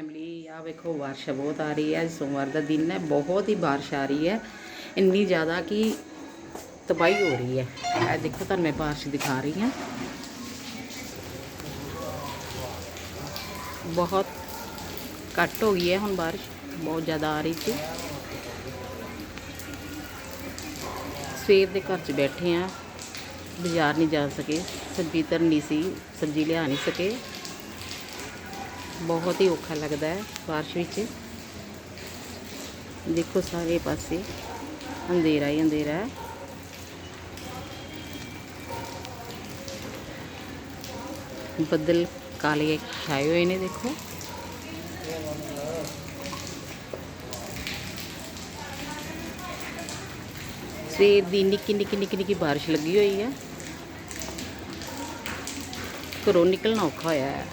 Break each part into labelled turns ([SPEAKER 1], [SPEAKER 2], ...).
[SPEAKER 1] Family ਆ ਵੇਖੋ ਬਾਰਿਸ਼ ਬਹੁਤ ਆ ਰਹੀ ਹੈ, ਸੋਮਵਾਰ ਦਾ ਦਿਨ ਹੈ, ਬਹੁਤ ਹੀ ਬਾਰਿਸ਼ ਆ ਰਹੀ ਹੈ। ਇੰਨੀ ਜ਼ਿਆਦਾ ਕਿ ਤਬਾਹੀ ਹੋ ਰਹੀ ਹੈ। ਇਹ ਦੇਖੋ ਤੁਹਾਨੂੰ ਮੈਂ ਬਾਰਿਸ਼ ਦਿਖਾ ਰਹੀ ਹਾਂ। ਬਹੁਤ ਘੱਟ ਹੋ ਗਈ ਹੈ ਹੁਣ ਬਾਰਿਸ਼, ਬਹੁਤ ਜ਼ਿਆਦਾ ਆ ਰਹੀ ਸੀ। ਸਵੇਰ ਦੇ ਘਰ 'ਚ ਬੈਠੇ ਆ ਬਾਜ਼ਾਰ ਨਹੀਂ ਜਾ ਸਕੇ ਸਬਜ਼ੀ ਧਰਨੀ ਸੀ, ਸਬਜ਼ੀ ਲਿਆ ਨਹੀਂ ਸਕੇ। ਬਹੁਤ ਹੀ ਔਖਾ ਲੱਗਦਾ ਹੈ ਬਾਰਿਸ਼ ਵਿੱਚ। ਦੇਖੋ ਸਾਰੇ ਪਾਸੇ ਅੰਧੇਰਾ ਹੀ ਅੰਧੇਰਾ ਹੈ। ਬੱਦਲ ਕਾਲੇ ਛਾਏ ਹੋਏ ਨੇ, ਦੇਖੋ। ਸਵੇਰ ਦੀ ਨਿੱਕੀ ਨਿੱਕੀ ਨਿੱਕੀ ਨਿੱਕੀ ਬਾਰਿਸ਼ ਲੱਗੀ ਹੋਈ ਹੈ। ਘਰੋਂ ਨਿਕਲਣਾ ਔਖਾ ਹੋਇਆ ਹੈ।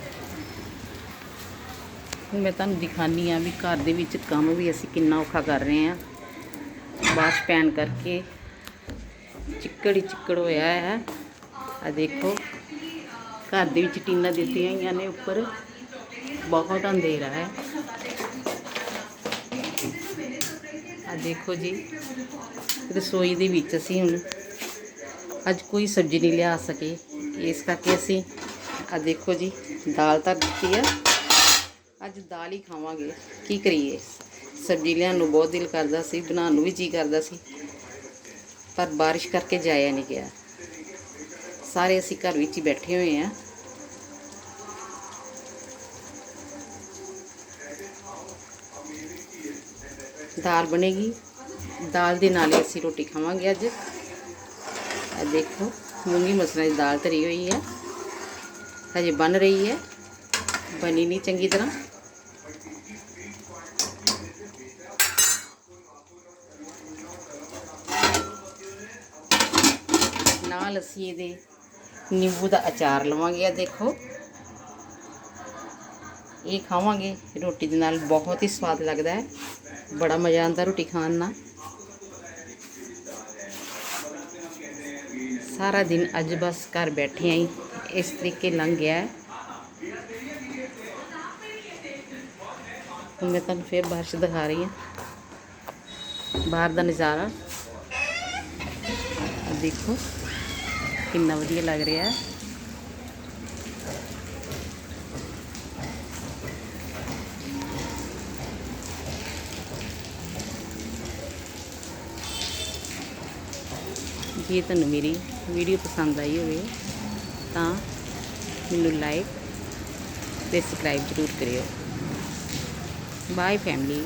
[SPEAKER 1] ਹੁਣ ਮੈਂ ਤੁਹਾਨੂੰ ਦਿਖਾਨੀ ਆ ਵੀ ਘਰ ਦੇ ਵਿੱਚ ਕੰਮ ਵੀ ਅਸੀਂ ਕਿੰਨਾ ਔਖਾ ਕਰ ਰਹੇ ਹਾਂ ਬਾਰਿਸ਼ ਪੈਣ ਕਰਕੇ ਚਿੱਕੜ ਹੀ ਚਿੱਕੜ ਹੋਇਆ ਹੈ। ਆ ਦੇਖੋ, ਘਰ ਦੇ ਵਿੱਚ ਟੀਨਾਂ ਦਿੱਤੀਆਂ ਹੋਈਆਂ ਨੇ ਉੱਪਰ। ਬਹੁਤ ਅੰਧੇਰਾ ਹੈ। ਆ ਦੇਖੋ ਜੀ, ਰਸੋਈ ਦੇ ਵਿੱਚ ਅਸੀਂ ਹੁਣ ਅੱਜ ਕੋਈ ਸਬਜ਼ੀ ਨਹੀਂ ਲਿਆ ਸਕੇ। ਇਸ ਕਰਕੇ ਅਸੀਂ ਆ ਦੇਖੋ ਜੀ, ਦਾਲ ਤਾਂ ਦਿੱਤੀ ਆ। ਅੱਜ ਦਾਲ ਹੀ ਖਾਵਾਂਗੇ। ਕੀ ਕਰੀਏ? ਸਬਜ਼ੀ ਲਿਆਉਣ ਨੂੰ ਬਹੁਤ ਦਿਲ ਕਰਦਾ ਸੀ, ਬਣਾਉਣ ਨੂੰ ਵੀ ਜੀ ਕਰਦਾ ਸੀ। ਪਰ ਬਾਰਿਸ਼ ਕਰਕੇ ਜਾਇਆ ਨਹੀਂ ਗਿਆ। ਸਾਰੇ ਅਸੀਂ ਘਰ ਵਿੱਚ ਹੀ ਬੈਠੇ ਹੋਏ ਆ ਦਾਲ ਬਣੇਗੀ। ਦਾਲ ਦੇ ਨਾਲ ਹੀ ਅਸੀਂ ਰੋਟੀ ਖਾਵਾਂਗੇ ਅੱਜ। ਆ ਦੇਖੋ, ਮੂੰਗੀ ਮਸਰਾਂ ਦੀ ਦਾਲ ਧਰੀ ਹੋਈ ਹੈ। ਹਜੇ ਬਣ ਰਹੀ ਹੈ। ਬਣੀ ਨਹੀਂ ਚੰਗੀ ਤਰ੍ਹਾਂ। ਨਾਲ ਅਸੀਂ ਇਹਦੇ ਨਿੰਬੂ ਦਾ ਅਚਾਰ ਲਵਾਂਗੇ ਆ ਦੇਖੋ ਇਹ ਖਾਵਾਂਗੇ ਰੋਟੀ ਦੇ ਨਾਲ ਬਹੁਤ ਹੀ ਸਵਾਦ ਲੱਗਦਾ ਹੈ ਬੜਾ ਮਜ਼ਾ ਆਉਂਦਾ ਰੋਟੀ ਖਾਣ ਨਾਲ ਸਾਰਾ ਦਿਨ ਅੱਜ ਬਸ ਘਰ ਬੈਠੇ ਆਂ ਇਸ ਤਰੀਕੇ ਲੰਘ ਗਿਆ ਹੈ ਹੁਣ ਮੈਂ ਤੁਹਾਨੂੰ ਫੇਰ ਬਾਰਿਸ਼ ਦਿਖਾ ਰਹੀ ਹਾਂ। ਬਾਹਰ ਦਾ ਨਜ਼ਾਰਾ। ਦੇਖੋ, ਕਿੰਨਾ ਵਧੀਆ ਲੱਗ ਰਿਹਾ ਹੈ। ਜੇ ਤੁਹਾਨੂੰ ਮੇਰੀ ਵੀਡੀਓ ਪਸੰਦ ਆਈ ਹੋਵੇ, ਤਾਂ ਮੈਨੂੰ ਲਾਈਕ ਤੇ ਸਬਸਕ੍ਰਾਈਬ ਜ਼ਰੂਰ ਕਰਿਓ। Bye family